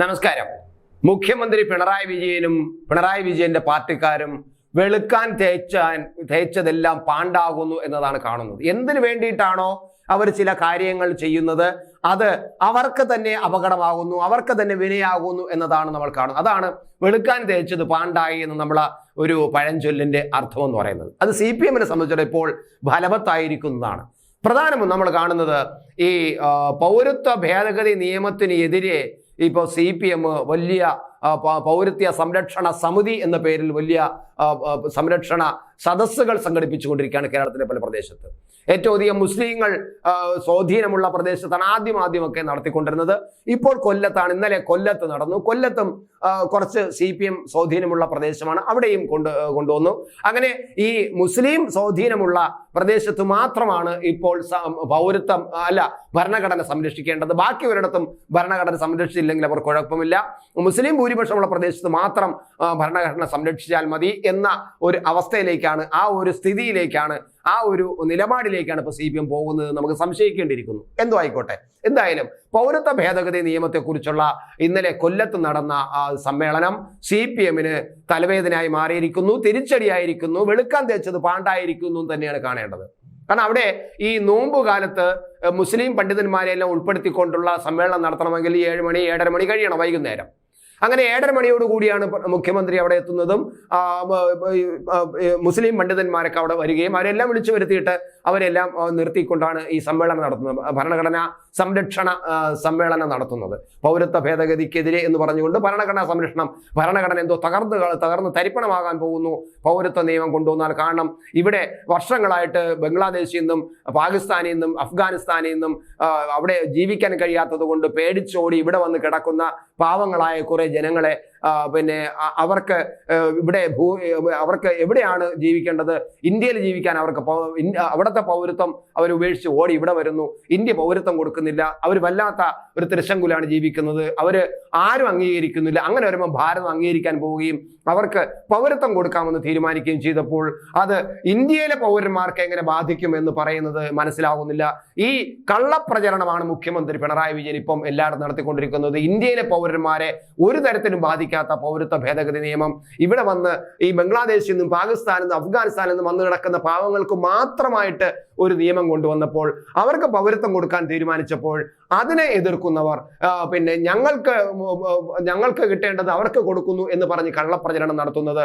നമസ്കാരം. മുഖ്യമന്ത്രി പിണറായി വിജയനും പിണറായി വിജയന്റെ പാർട്ടിക്കാരും വെളുക്കാൻ തേച്ചാൻ തേച്ചതെല്ലാം പാണ്ടാകുന്നു എന്നതാണ് കാണുന്നത്. എന്തിനു വേണ്ടിയിട്ടാണോ അവർ ചില കാര്യങ്ങൾ ചെയ്യുന്നത്? അത് അവർക്ക് തന്നെ അപകടമാകുന്നു അവർക്ക് തന്നെ വിനയാകുന്നു എന്നതാണ് നമ്മൾ കാണുന്നത്. അതാണ് വെളുക്കാൻ തേച്ചത് പാണ്ടായി എന്ന് നമ്മൾ ഒരു പഴഞ്ചൊല്ലിന്റെ അർത്ഥം എന്ന് പറയുന്നത്. അത് സി പി എമ്മിനെ സംബന്ധിച്ചിടത്തോളം ഇപ്പോൾ ഫലവത്തായിരിക്കുന്നതാണ്. പ്രധാനവും നമ്മൾ കാണുന്നത് ഈ പൗരത്വ ഭേദഗതി നിയമത്തിന് എതിരെ ഇപ്പോൾ സി പി എം വലിയ പൗരത്യ സംരക്ഷണ സമിതി എന്ന പേരിൽ വലിയ സംരക്ഷണ സദസ്സുകൾ സംഘടിപ്പിച്ചുകൊണ്ടിരിക്കുകയാണ് കേരളത്തിലെ പല പ്രദേശത്ത്. ഏറ്റവും അധികം മുസ്ലിങ്ങൾ സ്വാധീനമുള്ള പ്രദേശത്താണ് ആദ്യം ആദ്യമൊക്കെ നടത്തിക്കൊണ്ടിരുന്നത്. ഇപ്പോൾ കൊല്ലത്താണ്. ഇന്നലെ കൊല്ലത്ത് നടന്നു. കൊല്ലത്തും കുറച്ച് സി പി എം സ്വാധീനമുള്ള പ്രദേശമാണ്. അവിടെയും കൊണ്ട് കൊണ്ടുവന്നു. അങ്ങനെ ഈ മുസ്ലിം സ്വാധീനമുള്ള പ്രദേശത്ത് മാത്രമാണ് ഇപ്പോൾ പൗരത്വം അല്ല ഭരണഘടന സംരക്ഷിക്കേണ്ടത്. ബാക്കി ഒരിടത്തും ഭരണഘടന സംരക്ഷിച്ചില്ലെങ്കിൽ അവർ കുഴപ്പമില്ല. മുസ്ലിം ഭൂരിപക്ഷമുള്ള പ്രദേശത്ത് മാത്രം ഭരണഘടന സംരക്ഷിച്ചാൽ മതി എന്ന ഒരു അവസ്ഥയിലേക്കാണ് ആ ഒരു സ്ഥിതിയിലേക്കാണ് ആ ഒരു നിലപാടിലേക്കാണ് ഇപ്പോൾ സി പി എം പോകുന്നത് നമുക്ക് സംശയിക്കേണ്ടിയിരിക്കുന്നു. എന്തോ ആയിക്കോട്ടെ. എന്തായാലും പൗരത്വ ഭേദഗതി നിയമത്തെക്കുറിച്ചുള്ള ഇന്നലെ കൊല്ലത്ത് നടന്ന സമ്മേളനം സി പി എമ്മിന് തലവേദനയായി മാറിയിരിക്കുന്നു തിരിച്ചടിയായിരിക്കുന്നു വെളുക്കാൻ തേച്ചത് പാണ്ടായിരിക്കുന്നു തന്നെയാണ് കാണേണ്ടത്. കാരണം അവിടെ ഈ നോമ്പ് കാലത്ത് മുസ്ലിം പണ്ഡിതന്മാരെല്ലാം ഉൾപ്പെടുത്തിക്കൊണ്ടുള്ള സമ്മേളനം നടത്തണമെങ്കിൽ ഏഴ് മണി ഏഴര മണി കഴിയണം വൈകുന്നേരം. അങ്ങനെ ഏഴര മണിയോടുകൂടിയാണ് മുഖ്യമന്ത്രി അവിടെ എത്തുന്നതും മുസ്ലിം പണ്ഡിതന്മാരൊക്കെ അവിടെ വരികയും അവരെല്ലാം വിളിച്ചു വരുത്തിയിട്ട് അവരെല്ലാം നിർത്തിക്കൊണ്ടാണ് ഈ സമ്മേളനം നടത്തുന്നത്. ഭരണഘടനാ സംരക്ഷണ സമ്മേളനം നടത്തുന്നത്. പൗരത്വ ഭേദഗതിക്കെതിരെ എന്ന് പറഞ്ഞുകൊണ്ട് ഭരണഘടനാ സംരക്ഷണം ഭരണഘടന എന്തോ തകർന്ന് തകർന്ന് തരിപ്പണമാകാൻ പോകുന്നു. പൗരത്വ നിയമം കൊണ്ടുവന്നാൽ കാരണം ഇവിടെ വർഷങ്ങളായിട്ട് ബംഗ്ലാദേശിൽ നിന്നും പാകിസ്ഥാനിൽ നിന്നും അഫ്ഗാനിസ്ഥാനിൽ നിന്നും അവിടെ ജീവിക്കാൻ കഴിയാത്തത് കൊണ്ട് പേടിച്ചോടി ഇവിടെ വന്ന് കിടക്കുന്ന പാവങ്ങളായ കുറേ ജനങ്ങളെ പിന്നെ അവർക്ക് ഇവിടെ ഭൂ അവർക്ക് എവിടെയാണ് ജീവിക്കേണ്ടത്? ഇന്ത്യയിൽ ജീവിക്കാൻ അവർക്ക് അവിടുത്തെ പൗരത്വം അവർ ഉപേക്ഷിച്ച് ഓടി ഇവിടെ വരുന്നു. ഇന്ത്യ പൗരത്വം കൊടുക്കുന്നില്ല. അവർ വല്ലാത്ത ഒരു തിരശങ്കുലാണ് ജീവിക്കുന്നത്. അവർ ആരും അംഗീകരിക്കുന്നില്ല. അങ്ങനെ വരുമ്പോൾ ഭാരതം അംഗീകരിക്കാൻ പോവുകയും അവർക്ക് പൗരത്വം കൊടുക്കാമെന്ന് തീരുമാനിക്കുകയും ചെയ്തപ്പോൾ അത് ഇന്ത്യയിലെ പൗരന്മാർക്ക് എങ്ങനെ ബാധിക്കും എന്ന് പറയുന്നത് മനസ്സിലാകുന്നില്ല ഈ കള്ളപ്രചരണമാണ് മുഖ്യമന്ത്രി പിണറായി വിജയൻ ഇപ്പം എല്ലാവരും നടത്തിക്കൊണ്ടിരിക്കുന്നത്. ഇന്ത്യയിലെ പൗരന്മാരെ ഒരു തരത്തിലും ബാധിക്കാത്ത പൗരത്വ ഭേദഗതി നിയമം ഇവിടെ വന്ന് ഈ ബംഗ്ലാദേശിൽ നിന്നും പാകിസ്ഥാനിൽ നിന്നും അഫ്ഗാനിസ്ഥാനിൽ നിന്നും വന്നു കിടക്കുന്ന പാവങ്ങൾക്ക് മാത്രമായിട്ട് ഒരു നിയമം കൊണ്ടുവന്നപ്പോൾ അവർക്ക് പൗരത്വം കൊടുക്കാൻ തീരുമാനിച്ചപ്പോൾ അതിനെ എതിർക്കുന്നവർ പിന്നെ ഞങ്ങൾക്ക് ഞങ്ങൾക്ക് കിട്ടേണ്ടത് അവർക്ക് കൊടുക്കുന്നു എന്ന് പറഞ്ഞ് കള്ളപ്രചരണം നടത്തുന്നത്.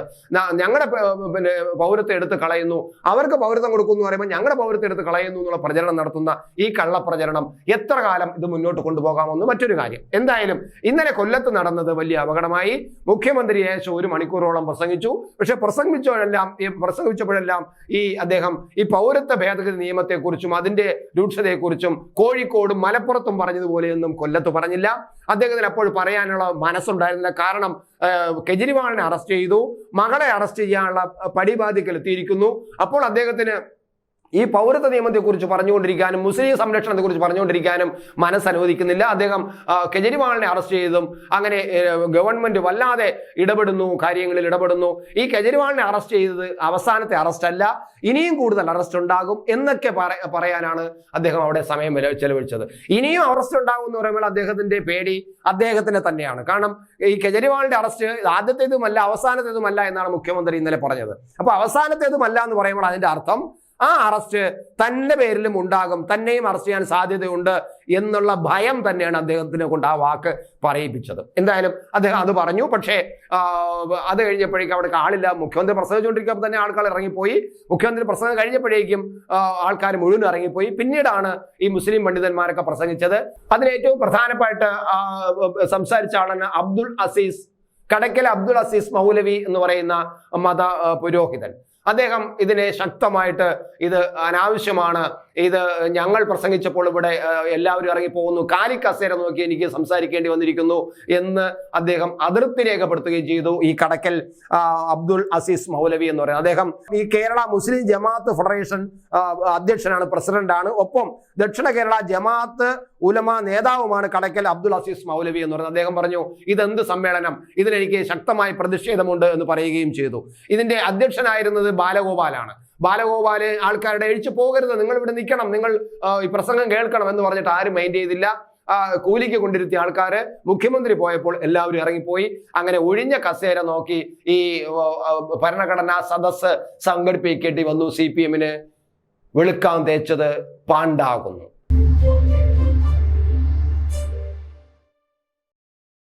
ഞങ്ങളുടെ പിന്നെ പൗരത്വം എടുത്ത് കളയുന്നു. അവർക്ക് പൗരത്വം കൊടുക്കുന്നു എന്ന് പറയുമ്പോൾ ഞങ്ങളുടെ പൗരത്വം എടുത്ത് കളയുന്നു എന്നുള്ള പ്രചരണം നടത്തുന്ന ഈ കള്ളപ്രചരണം എത്ര കാലം ഇത് മുന്നോട്ട് കൊണ്ടുപോകാമെന്ന് മറ്റൊരു കാര്യം. എന്തായാലും ഇന്നലെ കൊല്ലത്ത് നടന്നത് വലിയ അപകടമായി. മുഖ്യമന്ത്രി ഏകദേശം ഒരു മണിക്കൂറോളം പ്രസംഗിച്ചു. പക്ഷെ പ്രസംഗിച്ചപ്പോഴെല്ലാം പ്രസംഗിച്ചപ്പോഴെല്ലാം ഈ അദ്ദേഹം ഈ പൗരത്വ ഭേദഗതി നിയമത്തെക്കുറിച്ചും അതിന്റെ രൂക്ഷതയെക്കുറിച്ചും കോഴിക്കോടും മലപ്പുറത്തും പറഞ്ഞതുപോലെയൊന്നും കൊല്ലത്ത് പറഞ്ഞില്ല. അദ്ദേഹത്തിന് അപ്പോൾ പറയാനുള്ള മനസ്സുണ്ടായിരുന്നില്ല. കാരണം കെജ്രിവാളിനെ അറസ്റ്റ് ചെയ്തു. മകളെ അറസ്റ്റ് ചെയ്യാനുള്ള പടിബാധിക്കൽ എത്തിയിരിക്കുന്നു. അപ്പോൾ അദ്ദേഹത്തിന് ഈ പൗരത്വ നിയമത്തെക്കുറിച്ച് പറഞ്ഞുകൊണ്ടിരിക്കാനും മുസ്ലിം സംരക്ഷണത്തെക്കുറിച്ച് പറഞ്ഞുകൊണ്ടിരിക്കാനും മനസ്സനുവദിക്കുന്നില്ല അദ്ദേഹം ആ, കെജ്രിവാളിനെ അറസ്റ്റ് ചെയ്തും അങ്ങനെ ഗവൺമെന്റ് വല്ലാതെ ഇടപെടുന്നു കാര്യങ്ങളിൽ ഇടപെടുന്നു. ഈ കെജ്രിവാളിനെ അറസ്റ്റ് ചെയ്തത് അവസാനത്തെ അറസ്റ്റ് അല്ല ഇനിയും കൂടുതൽ അറസ്റ്റ് ഉണ്ടാകും എന്നൊക്കെ പറയാനാണ് അദ്ദേഹം അവിടെ സമയം ചെലവഴിച്ചത്. ഇനിയും അറസ്റ്റ് ഉണ്ടാകും എന്ന് പറയുമ്പോൾ അദ്ദേഹത്തിന്റെ പേടി അദ്ദേഹത്തിന് തന്നെയാണ്. കാരണം ഈ കെജ്രിവാളിന്റെ അറസ്റ്റ് ആദ്യത്തേതുമല്ല അവസാനത്തേതുമല്ല എന്നാണ് മുഖ്യമന്ത്രി ഇന്നലെ പറഞ്ഞത്. അപ്പൊ അവസാനത്തേതുമല്ല എന്ന് പറയുമ്പോൾ അതിന്റെ അർത്ഥം ആ അറസ്റ്റ് തന്റെ പേരിലും ഉണ്ടാകും. തന്നെയും അറസ്റ്റ് ചെയ്യാൻ സാധ്യതയുണ്ട് എന്നുള്ള ഭയം തന്നെയാണ് അദ്ദേഹത്തിനെ കൊണ്ട് ആ വാക്ക് പറയിപ്പിച്ചത്. എന്തായാലും അദ്ദേഹം അത് പറഞ്ഞു. പക്ഷേ അത് കഴിഞ്ഞപ്പോഴേക്കും അവിടെ ആളില്ല. മുഖ്യമന്ത്രി പ്രസംഗിച്ചുകൊണ്ടിരിക്കുമ്പോൾ തന്നെ ആൾക്കാർ ഇറങ്ങിപ്പോയി. മുഖ്യമന്ത്രി പ്രസംഗം കഴിഞ്ഞപ്പോഴേക്കും ആൾക്കാർ മുഴുവൻ ഇറങ്ങിപ്പോയി. പിന്നീടാണ് ഈ മുസ്ലിം പണ്ഡിതന്മാരൊക്കെ പ്രസംഗിച്ചത്. അതിൽ ഏറ്റവും പ്രധാനമായിട്ട് സംസാരിച്ച ആളാണ് അബ്ദുൾ അസീസ്. കടക്കൽ അബ്ദുൾ അസീസ് മൗലവി എന്ന് പറയുന്ന മത പുരോഹിതൻ. അദ്ദേഹം ഇതിനെ ശക്തമായിട്ട് ഇത് അനാവശ്യമാണ്. ഇത് ഞങ്ങൾ പ്രസംഗിച്ചപ്പോൾ ഇവിടെ എല്ലാവരും ഇറങ്ങിപ്പോകുന്നു. കാലിക്കസേര കസേര നോക്കി എനിക്ക് സംസാരിക്കേണ്ടി വന്നിരിക്കുന്നു എന്ന് അദ്ദേഹം അതിർത്തി രേഖപ്പെടുത്തുകയും ചെയ്തു. ഈ കടക്കൽ അബ്ദുൾ അസീസ് മൗലവി എന്ന് പറയുന്നത്. അദ്ദേഹം ഈ കേരള മുസ്ലിം ജമാഅത്ത് ഫെഡറേഷൻ അധ്യക്ഷനാണ് പ്രസിഡന്റാണ്. ഒപ്പം ദക്ഷിണ കേരള ജമാഅത്ത് ഉലമ നേതാവുമാണ് കടക്കൽ അബ്ദുൾ അസീസ് മൗലവി എന്ന് പറയുന്നത്. അദ്ദേഹം പറഞ്ഞു ഇതെന്ത് സമ്മേളനം? ഇതിനെനിക്ക് ശക്തമായ പ്രതിഷേധമുണ്ട് എന്ന് പറയുകയും ചെയ്തു. ഇതിന്റെ അധ്യക്ഷനായിരുന്നത് ബാലഗോപാലാണ്. ബാലഗോപാൽ ആൾക്കാരുടെ എഴിച്ചു പോകരുത്. നിങ്ങൾ ഇവിടെ നിൽക്കണം. നിങ്ങൾ ഈ പ്രസംഗം കേൾക്കണം എന്ന് പറഞ്ഞിട്ട് ആരും മൈൻഡ് ചെയ്തില്ല. കൂലിക്ക് കൊണ്ടിരുത്തിയ ആൾക്കാര് മുഖ്യമന്ത്രി പോയപ്പോൾ എല്ലാവരും ഇറങ്ങിപ്പോയി. അങ്ങനെ ഒഴിഞ്ഞ കസേര നോക്കി ഈ ഭരണഘടനാ സദസ്സ് സംഘടിപ്പിക്കേണ്ടി വന്നു. സി പി എമ്മിന് വെളുക്കാൻ തേച്ചത് പാണ്ടാകുന്നു.